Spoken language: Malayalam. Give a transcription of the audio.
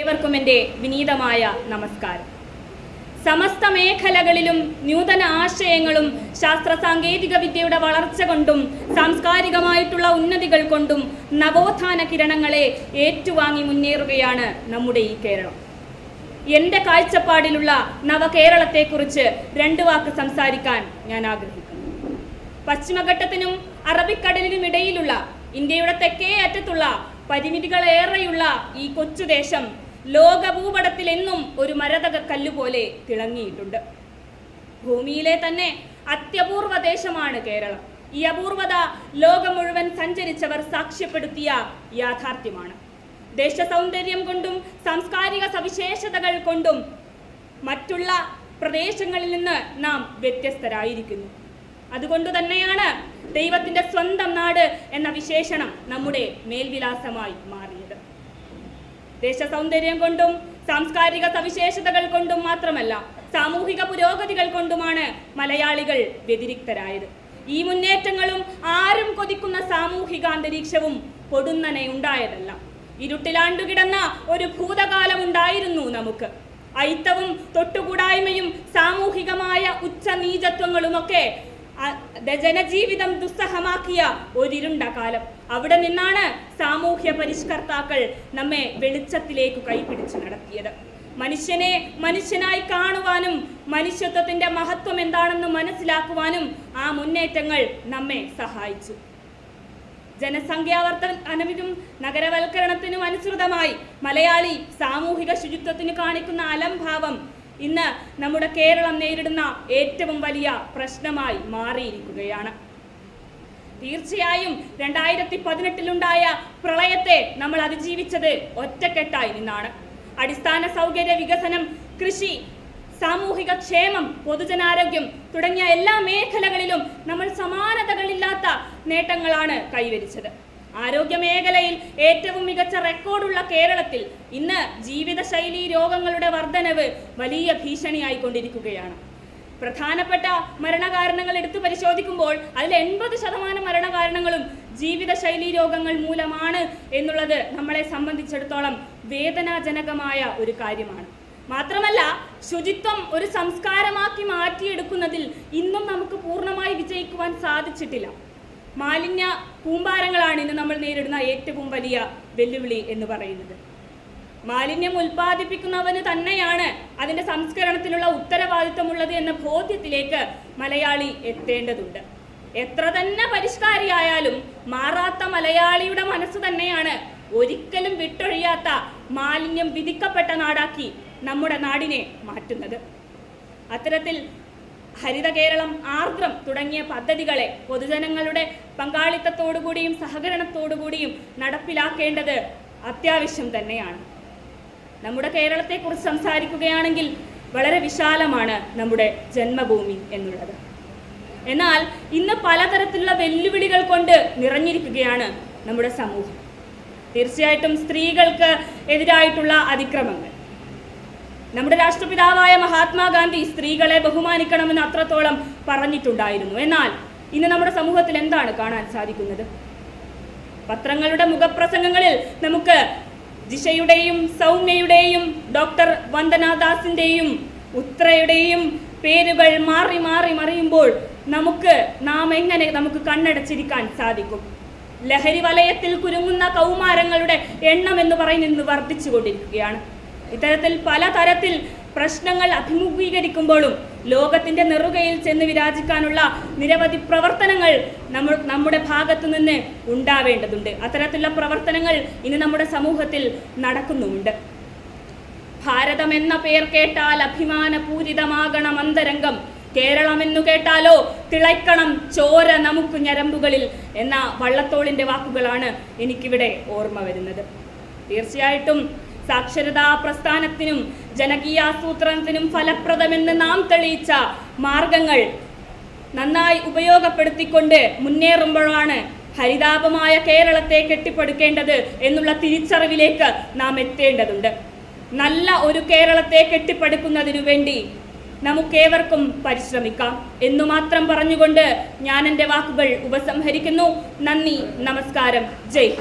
ഏവർക്കും എന്റെ വിനീതമായ നമസ്കാരം. സമസ്ത മേഖലകളിലും നൂതന ആശയങ്ങളും ശാസ്ത്ര സാങ്കേതിക വിദ്യയുടെ വളർച്ച കൊണ്ടും സാംസ്കാരികമായിട്ടുള്ള ഉന്നതികൾ കൊണ്ടും നവോത്ഥാന കിരണങ്ങളെ ഏറ്റുവാങ്ങി മുന്നേറുകയാണ് നമ്മുടെ ഈ കേരളം. എന്റെ കാഴ്ചപ്പാടിലുള്ള നവകേരളത്തെക്കുറിച്ച് രണ്ട് വാക്ക് സംസാരിക്കാൻ ഞാൻ ആഗ്രഹിക്കുന്നു. പശ്ചിമഘട്ടത്തിനും അറബിക്കടലിനും ഇടയിലുള്ള ഇന്ത്യയുടെ തെക്കേ അറ്റത്തുള്ള പരിമിതികളേറെയുള്ള ഈ കൊച്ചുദേശം ലോകഭൂപടത്തിൽ എന്നും ഒരു മരതക കല്ലുപോലെ തിളങ്ങിയിട്ടുണ്ട്. ഭൂമിയിലെ തന്നെ അത്യപൂർവ ദേശമാണ് കേരളം. ഈ അപൂർവത ലോകം മുഴുവൻ സഞ്ചരിച്ചവർ സാക്ഷ്യപ്പെടുത്തിയ യാഥാർത്ഥ്യമാണ്. ദേശസൗന്ദര്യം കൊണ്ടും സാംസ്കാരിക സവിശേഷതകൾ കൊണ്ടും മറ്റുള്ള പ്രദേശങ്ങളിൽ നിന്ന് നാം വ്യത്യസ്തരായിരിക്കുന്നു. അതുകൊണ്ട് തന്നെയാണ് ദൈവത്തിന്റെ സ്വന്തം നാട് എന്ന വിശേഷണം നമ്മുടെ മേൽവിലാസമായി മാറിയത്. ദേശ സൗന്ദര്യം കൊണ്ടും സാംസ്കാരിക സവിശേഷതകൾ കൊണ്ടും മാത്രമല്ല സാമൂഹിക പുരോഗതികൾ കൊണ്ടുമാണ് മലയാളികൾ വ്യതിരിക്തരായത്. ഈ മുന്നേറ്റങ്ങളും ആരും കൊതിക്കുന്ന സാമൂഹിക അന്തരീക്ഷവും പൊടുന്നനെ ഉണ്ടായതല്ല ഇരുട്ടിലാണ്ടുകിടന്ന ഒരു ഭൂതകാലം ഉണ്ടായിരുന്നു നമുക്ക്. ഐത്തവും തൊട്ടുകൂടായ്മയും സാമൂഹികമായ ഉച്ചനീചത്വങ്ങളുമൊക്കെ ജനജീവിതം ദുസ്സഹമാക്കിയ ഒരിരുണ്ട കാലം അവിടെ നിന്നാണ് സാമൂഹ്യ പരിഷ്കർത്താക്കൾ നമ്മെ വെളിച്ചത്തിലേക്ക് കൈപിടിച്ച് നടത്തിയത്. മനുഷ്യനെ മനുഷ്യനായി കാണുവാനും മനുഷ്യത്വത്തിന്റെ മഹത്വം എന്താണെന്ന് മനസ്സിലാക്കുവാനും ആ മുന്നേറ്റങ്ങൾ നമ്മെ സഹായിച്ചു. ജനസംഖ്യാവർദ്ധനവിനും നഗരവൽക്കരണത്തിനും അനുസൃതമായി മലയാളി സാമൂഹിക ശുചിത്വത്തിന് കാണിക്കുന്ന അലംഭാവം ഇന്ന് നമ്മുടെ കേരളം നേരിടുന്ന ഏറ്റവും വലിയ പ്രശ്നമായി മാറിയിരിക്കുകയാണ്. തീർച്ചയായും രണ്ടായിരത്തി പതിനെട്ടിലുണ്ടായ പ്രളയത്തെ നമ്മൾ അതിജീവിച്ചത് ഒറ്റക്കെട്ടായി നിന്നാണ്. അടിസ്ഥാന സൗകര്യ വികസനം കൃഷി സാമൂഹിക ക്ഷേമം പൊതുജനാരോഗ്യം തുടങ്ങിയ എല്ലാ മേഖലകളിലും നമ്മൾ സമാനതകളില്ലാത്ത നേട്ടങ്ങളാണ് കൈവരിച്ചത്. ആരോഗ്യ മേഖലയിൽ ഏറ്റവും മികച്ച റെക്കോർഡുള്ള കേരളത്തിൽ ഇന്ന് ജീവിതശൈലി രോഗങ്ങളുടെ വർധനവ് വലിയ ഭീഷണിയായിക്കൊണ്ടിരിക്കുകയാണ്. പ്രധാനപ്പെട്ട മരണകാരണങ്ങൾ എടുത്തു പരിശോധിക്കുമ്പോൾ അതിൽ എൺപത് ശതമാനം മരണകാരണങ്ങളും ജീവിതശൈലി രോഗങ്ങൾ മൂലമാണ് എന്നുള്ളത് നമ്മളെ സംബന്ധിച്ചിടത്തോളം വേദനാജനകമായ ഒരു കാര്യമാണ്. മാത്രമല്ല ശുചിത്വം ഒരു സംസ്കാരമാക്കി മാറ്റിയെടുക്കുന്നതിൽ ഇന്നും നമുക്ക് പൂർണമായി വിജയിക്കുവാൻ സാധിച്ചിട്ടില്ല. മാലിന്യ കൂമ്പാരങ്ങളാണ് ഇന്ന് നമ്മൾ നേരിടുന്ന ഏറ്റവും വലിയ വെല്ലുവിളി എന്ന് പറയുന്നത്. മാലിന്യം ഉൽപ്പാദിപ്പിക്കുന്നവന് തന്നെയാണ് അതിന്റെ സംസ്കരണത്തിനുള്ള ഉത്തരവാദിത്വമുള്ളത് എന്ന ബോധ്യത്തിലേക്ക് മലയാളി എത്തേണ്ടതുണ്ട്. എത്ര തന്നെ പരിഷ്കാരിയായാലും മാറാത്ത മലയാളിയുടെ മനസ്സ് തന്നെയാണ് ഒരിക്കലും വിട്ടൊഴിയാത്ത മാലിന്യം വിധിക്കപ്പെട്ട നാടാക്കി നമ്മുടെ നാടിനെ മാറ്റുന്നത്. അത്തരത്തിൽ ഹരിത കേരളം ആർദ്രം തുടങ്ങിയ പദ്ധതികളെ പൊതുജനങ്ങളുടെ പങ്കാളിത്തത്തോടുകൂടിയും സഹകരണത്തോടുകൂടിയും നടപ്പിലാക്കേണ്ടത് അത്യാവശ്യം തന്നെയാണ്. നമ്മുടെ കേരളത്തെക്കുറിച്ച് സംസാരിക്കുകയാണെങ്കിൽ വളരെ വിശാലമാണ് നമ്മുടെ ജന്മഭൂമി എന്നുള്ളത്. എന്നാൽ ഇന്ന് പലതരത്തിലുള്ള വെല്ലുവിളികൾ കൊണ്ട് നിറഞ്ഞിരിക്കുകയാണ് നമ്മുടെ സമൂഹം. തീർച്ചയായിട്ടും സ്ത്രീകൾക്ക് എതിരായിട്ടുള്ള അതിക്രമങ്ങൾ നമ്മുടെ രാഷ്ട്രപിതാവായ മഹാത്മാഗാന്ധി സ്ത്രീകളെ ബഹുമാനിക്കണമെന്ന് അത്രത്തോളം പറഞ്ഞിട്ടുണ്ടായിരുന്നു. എന്നാൽ ഇന്ന് നമ്മുടെ സമൂഹത്തിൽ എന്താണ് കാണാൻ സാധിക്കുന്നത്? പത്രങ്ങളുടെ മുഖപ്രസംഗങ്ങളിൽ നമുക്ക് ജിഷയുടെയും സൗമ്യയുടെയും ഡോക്ടർ വന്ദനാദാസിന്റെയും ഉത്രയുടെയും പേരുകൾ മാറി മാറി മറിയുമ്പോൾ നമുക്ക് നാം എങ്ങനെ നമുക്ക് കണ്ണടച്ചിരിക്കാൻ സാധിക്കും? ലഹരി വലയത്തിൽ കുരുങ്ങുന്ന കൗമാരങ്ങളുടെ എണ്ണം എന്ന് പറയുന്നത് വർദ്ധിച്ചുകൊണ്ടിരിക്കുകയാണ്. ഇത്തരത്തിൽ പലതരത്തിൽ പ്രശ്നങ്ങൾ അഭിമുഖീകരിക്കുമ്പോഴും ലോകത്തിന്റെ നെറുകയിൽ ചെന്ന് വിരാജിക്കാനുള്ള നിരവധി പ്രവർത്തനങ്ങൾ നമ്മൾ നമ്മുടെ ഭാഗത്തു നിന്ന് ഉണ്ടാവേണ്ടതുണ്ട്. അത്തരത്തിലുള്ള പ്രവർത്തനങ്ങൾ ഇന്ന് നമ്മുടെ സമൂഹത്തിൽ നടക്കുന്നുണ്ട് ഭാരതം എന്ന പേർ കേട്ടാൽ അഭിമാനപൂരിതമാകണം അന്തരംഗം. കേരളം എന്നു കേട്ടാലോ തിളയ്ക്കണം ചോര നമുക്ക് ഞരമ്പുകളിൽ എന്ന വള്ളത്തോളിന്റെ വാക്കുകളാണ് എനിക്കിവിടെ ഓർമ്മ വരുന്നത്. തീർച്ചയായിട്ടും സാക്ഷരതാ പ്രസ്ഥാനത്തിനും ജനകീയാസൂത്രണത്തിനും ഫലപ്രദമെന്ന് നാം തെളിയിച്ച മാർഗങ്ങൾ നന്നായി ഉപയോഗപ്പെടുത്തിക്കൊണ്ട് മുന്നേറുമ്പോഴാണ് ഹരിതാപമായ കേരളത്തെ കെട്ടിപ്പടുക്കേണ്ടത് എന്നുള്ള തിരിച്ചറിവിലേക്ക് നാം എത്തേണ്ടതുണ്ട്. നല്ല ഒരു കേരളത്തെ കെട്ടിപ്പടുക്കുന്നതിനു വേണ്ടി നമുക്കേവർക്കും പരിശ്രമിക്കാം. എന്നു മാത്രം പറഞ്ഞുകൊണ്ട് ഞാൻ എന്റെ വാക്കുകൾ ഉപസംഹരിക്കുന്നു. നന്ദി നമസ്കാരം. ജയ്